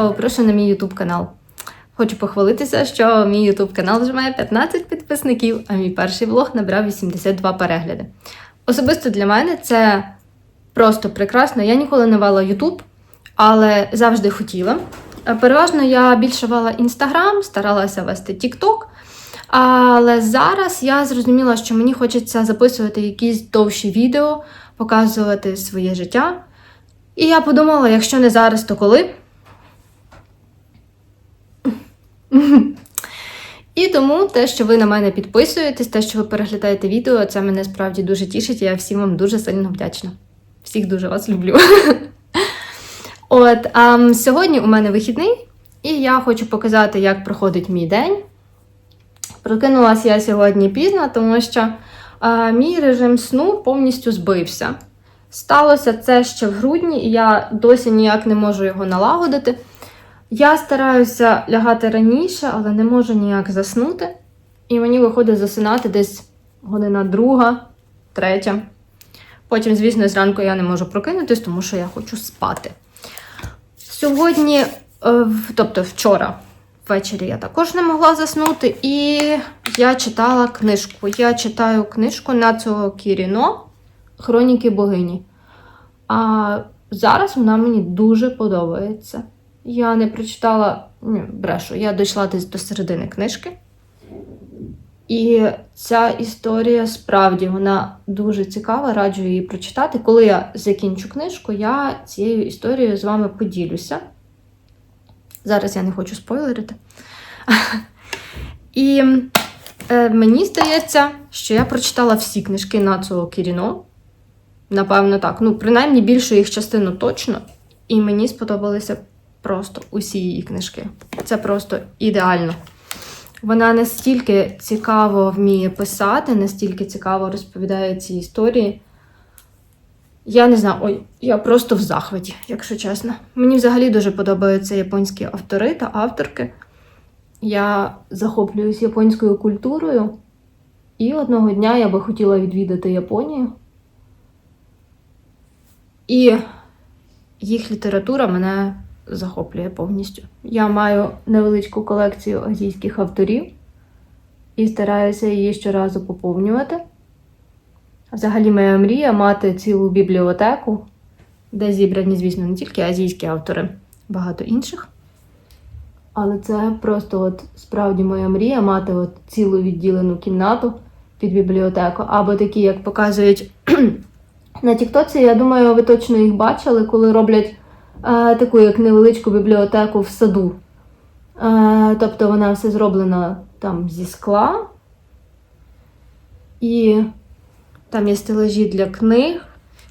ласкаво прошу на мій YouTube канал. Хочу похвалитися, що мій YouTube канал вже має 15 підписників, а мій перший влог набрав 82 перегляди. Особисто для мене це просто прекрасно. Я ніколи не вела YouTube, але завжди хотіла. Е, Переважно я більше вела Instagram, старалася вести TikTok. Але зараз я зрозуміла, що мені хочеться записувати якісь довші відео, показувати своє життя. І я подумала, якщо не зараз, то коли? І тому те, що ви на мене підписуєтесь, те, що ви переглядаєте відео, це мене справді дуже тішить. Я всім вам дуже сильно вдячна. Всіх дуже вас люблю. От а, сьогодні у мене вихідний, і я хочу показати, як проходить мій день. Прокинулася я сьогодні пізно, тому що а, мій режим сну повністю збився. Сталося це ще в грудні, і я досі ніяк не можу його налагодити. Я стараюся лягати раніше, але не можу ніяк заснути. І мені виходить засинати десь година друга, третя. Потім, звісно, зранку я не можу прокинутись, тому що я хочу спати. Сьогодні, е, тобто вчора, ввечері я також не могла заснути, і я читала книжку. Я читаю книжку Нацуо Кіріно Хроніки богині. А зараз вона мені дуже подобається. Я не прочитала, ні, брешу, я дійшла десь до середини книжки. І ця історія справді вона дуже цікава, раджу її прочитати. Коли я закінчу книжку, я цією історією з вами поділюся. Зараз я не хочу спойлерити. І е, мені здається, що я прочитала всі книжки Нацуо Кіріно. Напевно, так. Ну, принаймні більшу їх частину точно. І мені сподобалися просто усі її книжки. Це просто ідеально. Вона настільки цікаво вміє писати, настільки цікаво розповідає ці історії. Я не знаю, ой, я просто в захваті, якщо чесно. Мені взагалі дуже подобаються японські автори та авторки. Я захоплююсь японською культурою, і одного дня я би хотіла відвідати Японію. І їх література мене захоплює повністю. Я маю невеличку колекцію азійських авторів і стараюся її щоразу поповнювати. Взагалі, моя мрія мати цілу бібліотеку, де зібрані, звісно, не тільки азійські автори, багато інших. Але це просто от справді моя мрія мати от цілу відділену кімнату під бібліотеку, або такі, як показують на Тіктоці, я думаю, ви точно їх бачили, коли роблять таку як невеличку бібліотеку в саду. Тобто вона все зроблена там зі скла. І там є стелажі для книг,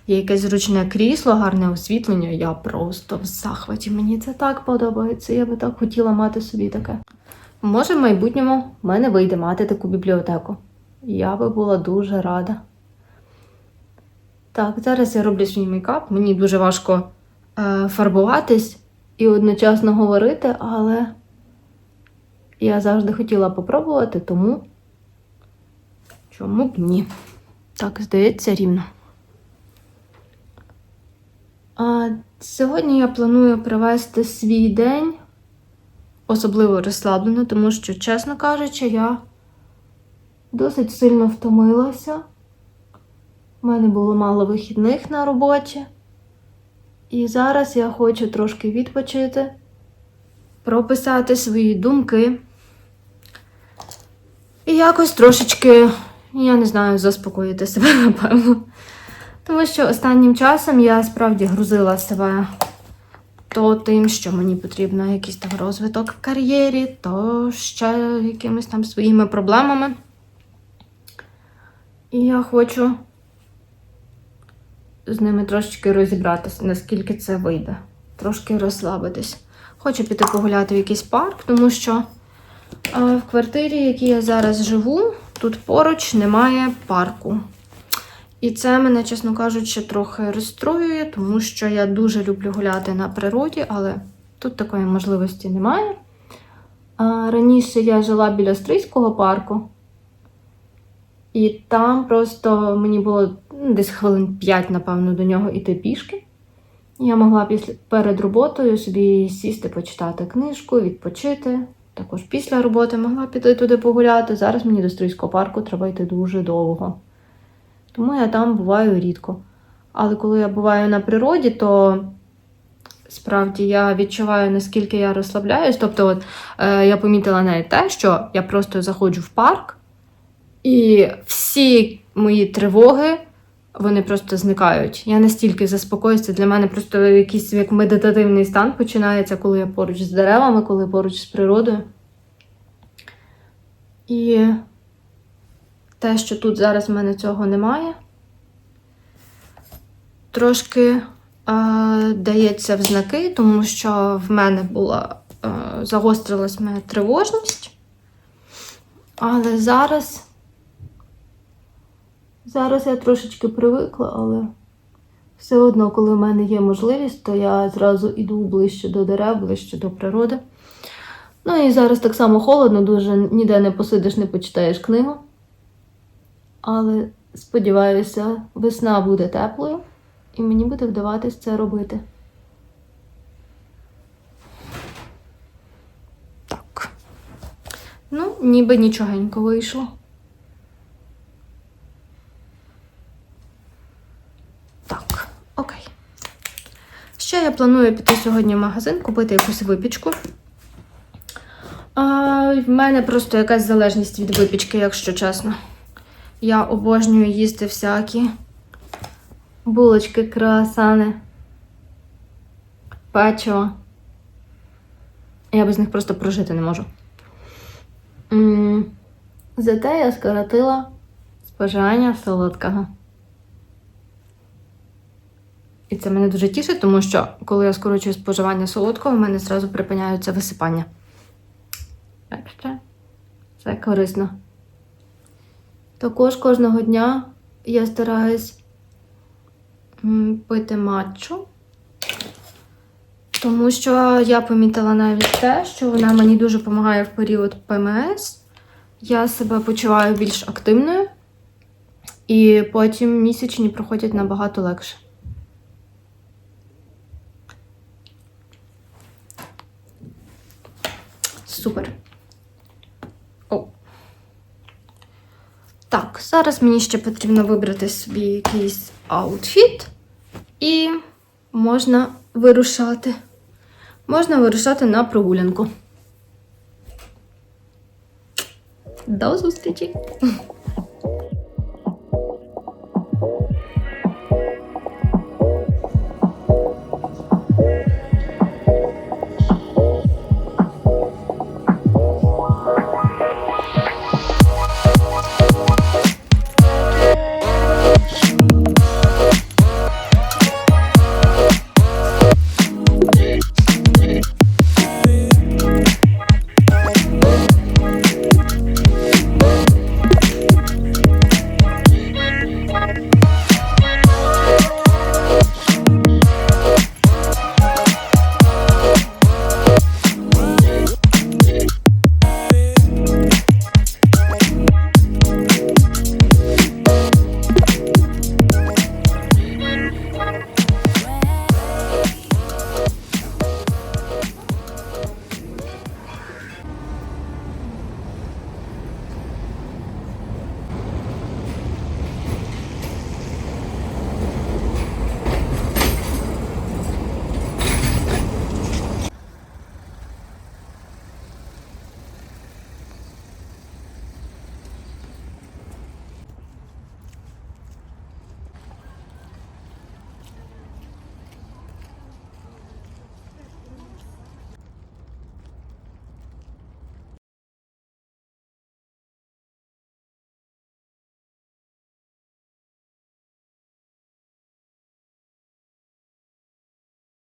є якесь зручне крісло, гарне освітлення. Я просто в захваті. Мені це так подобається. Я би так хотіла мати собі таке. Може, в майбутньому в мене вийде мати таку бібліотеку. Я би була дуже рада. Так, зараз я роблю свій мейкап. Мені дуже важко фарбуватись і одночасно говорити, але я завжди хотіла попробувати, тому чому б ні? Так, здається, рівно. А сьогодні я планую провести свій день особливо розслаблено, тому що, чесно кажучи, я досить сильно втомилася. У мене було мало вихідних на роботі. І зараз я хочу трошки відпочити, прописати свої думки. І якось трошечки, я не знаю, заспокоїти себе, напевно. Тому що останнім часом я справді грузила себе то тим, що мені потрібно якийсь там розвиток в кар'єрі, то ще якимись там своїми проблемами. І я хочу з ними трошечки розібратися, наскільки це вийде. Трошки розслабитись. Хочу піти погуляти в якийсь парк, тому що е, в квартирі, в якій я зараз живу, тут поруч немає парку. І це мене, чесно кажучи, трохи розстроює, тому що я дуже люблю гуляти на природі, але тут такої можливості немає. Раніше я жила біля Стрийського парку, і там просто мені було десь хвилин 5, напевно, до нього йти пішки. Я могла після, перед роботою собі сісти, почитати книжку, відпочити. Також після роботи могла піти туди погуляти. Зараз мені до Стрийського парку треба йти дуже довго. Тому я там буваю рідко. Але коли я буваю на природі, то справді я відчуваю, наскільки я розслабляюсь. Тобто, от, е, я помітила навіть те, що я просто заходжу в парк, і всі мої тривоги вони просто зникають. Я настільки заспокоюся. Для мене просто якийсь як медитативний стан починається, коли я поруч з деревами, коли поруч з природою. І те, що тут зараз в мене цього немає, трошки е, дається в знаки, тому що в мене була е, загострилась моя тривожність. Але зараз. Зараз я трошечки привикла, але все одно, коли в мене є можливість, то я зразу йду ближче до дерев, ближче до природи. Ну і зараз так само холодно, дуже ніде не посидиш, не почитаєш книгу. Але сподіваюся, весна буде теплою, і мені буде вдаватись це робити. Так. Ну, ніби нічогенько вийшло. Так, окей. Ще я планую піти сьогодні в магазин, купити якусь випічку. А, в мене просто якась залежність від випічки, якщо чесно. Я обожнюю їсти всякі булочки, круасани, печиво. Я без них просто прожити не можу. Зате я скоротила споживання солодкого. І це мене дуже тішить, тому що коли я скорочую споживання солодкого, в мене зразу припиняються висипання. Так що це корисно. Також кожного дня я стараюсь пити матчу, тому що я помітила навіть те, що вона мені дуже допомагає в період ПМС. Я себе почуваю більш активною, і потім місячні проходять набагато легше. Супер. О. Так, зараз мені ще потрібно вибрати собі якийсь аутфіт, і можна вирушати. Можна вирушати на прогулянку. До зустрічі!